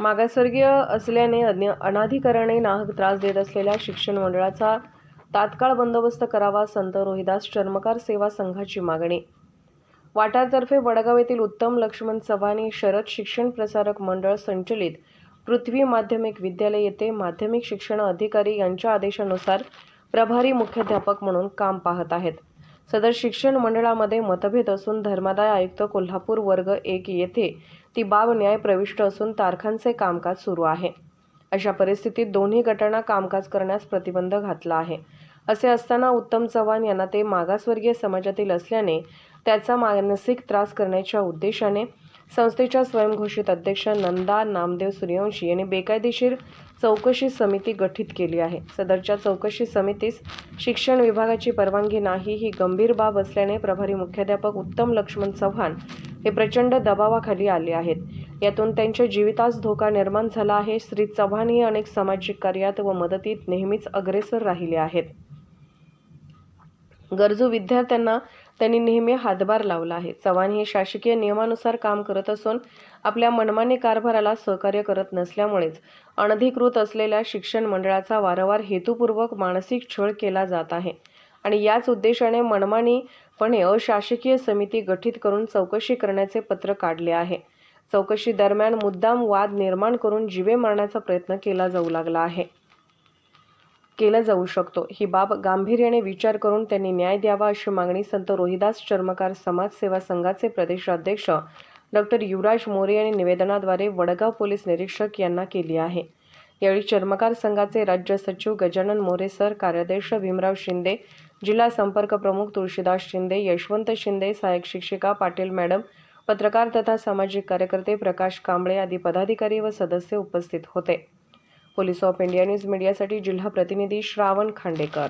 मागासवर्गीय असल्याने अन्य अनाधिकरणे नाहक त्रास देत असलेल्या शिक्षण मंडळाचा तात्काळ बंदोबस्त करावा संत रोहिदास चर्मकार सेवा संघाची मागणी. वाटारतर्फे वडगाव येथील उत्तम लक्ष्मण चव्हाणी शरद शिक्षण प्रसारक मंडळ संचलित पृथ्वी माध्यमिक विद्यालय येथे माध्यमिक शिक्षण अधिकारी यांच्या आदेशानुसार प्रभारी मुख्याध्यापक म्हणून काम पाहत आहेत. सदर शिक्षण मंडळामध्ये मतभेद असून धर्मादाय आयुक्त कोल्हापूर वर्ग एक येथे ती बाब न्याय प्रविष्ट असून तारखांचे कामकाज सुरू आहे. अशा परिस्थितीत दोन्ही गटांना कामकाज करण्यास प्रतिबंध घातला आहे. असे असताना उत्तम चव्हाण यांना ते मागासवर्गीय समाजातील असल्याने त्याचा मानसिक त्रास करण्याच्या उद्देशाने संस्थेच्या स्वयंघोषित अध्यक्ष नंदा नामदेव सूर्यवंशी यांनी बेकायदेशीर चौकशी समिती गठीत केली आहे. सदरच्या चौकशी समितीस शिक्षण विभागाची परवानगी नाही ही गंभीर बाब असल्याने प्रभारी मुख्याध्यापक उत्तम लक्ष्मण चव्हाण हे प्रचंड दबावाखाली आले आहेत. यातून त्यांच्या जीवितास धोका निर्माण झाला आहे. श्री चव्हाण हे अनेक सामाजिक कार्यात व मदतीत नेहमीच अग्रेसर राहिले आहेत. गरजू विद्यार्थ्यांना त्यांनी नेहमी हातभार लावला आहे. चव्हाण हे शासकीय नियमानुसार काम करत असून आपल्या मनमानी कारभाराला सहकार्य करत नसल्यामुळेच अनधिकृत असलेल्या शिक्षण मंडळाचा वारंवार हेतुपूर्वक मानसिक छळ केला जात आहे आणि याच उद्देशाने मनमानीपणे अशासकीय समिती गठीत करून चौकशी करण्याचे पत्र काढले आहे. चौकशी दरम्यान मुद्दाम वाद निर्माण करून जीवे मारण्याचा प्रयत्न केला जाऊ लागला आहे. केला जाऊ शकतो. ही बाब गांभीर्याने विचार करून त्यांनी न्याय द्यावा अशी मागणी संत रोहिदास चर्मकार समाजसेवा संघाचे प्रदेशाध्यक्ष डॉक्टर युवराज मोरे यांनी निवेदनाद्वारे वडगाव पोलीस निरीक्षक यांना केली आहे. यावेळी चर्मकार संघाचे राज्य सचिव गजानन मोरे सर कार्याध्यक्ष भीमराव शिंदे जिल्हा संपर्क प्रमुख तुळशीदास शिंदे यशवंत शिंदे सहाय्यक शिक्षिका पाटील मॅडम पत्रकार तथा सामाजिक कार्यकर्ते प्रकाश कांबळे आदी पदाधिकारी व सदस्य उपस्थित होते. पोलीस ऑफ इंडिया न्यूज मीडियासाठी जिल्हा प्रतिनिधी श्रावण खांडेकर.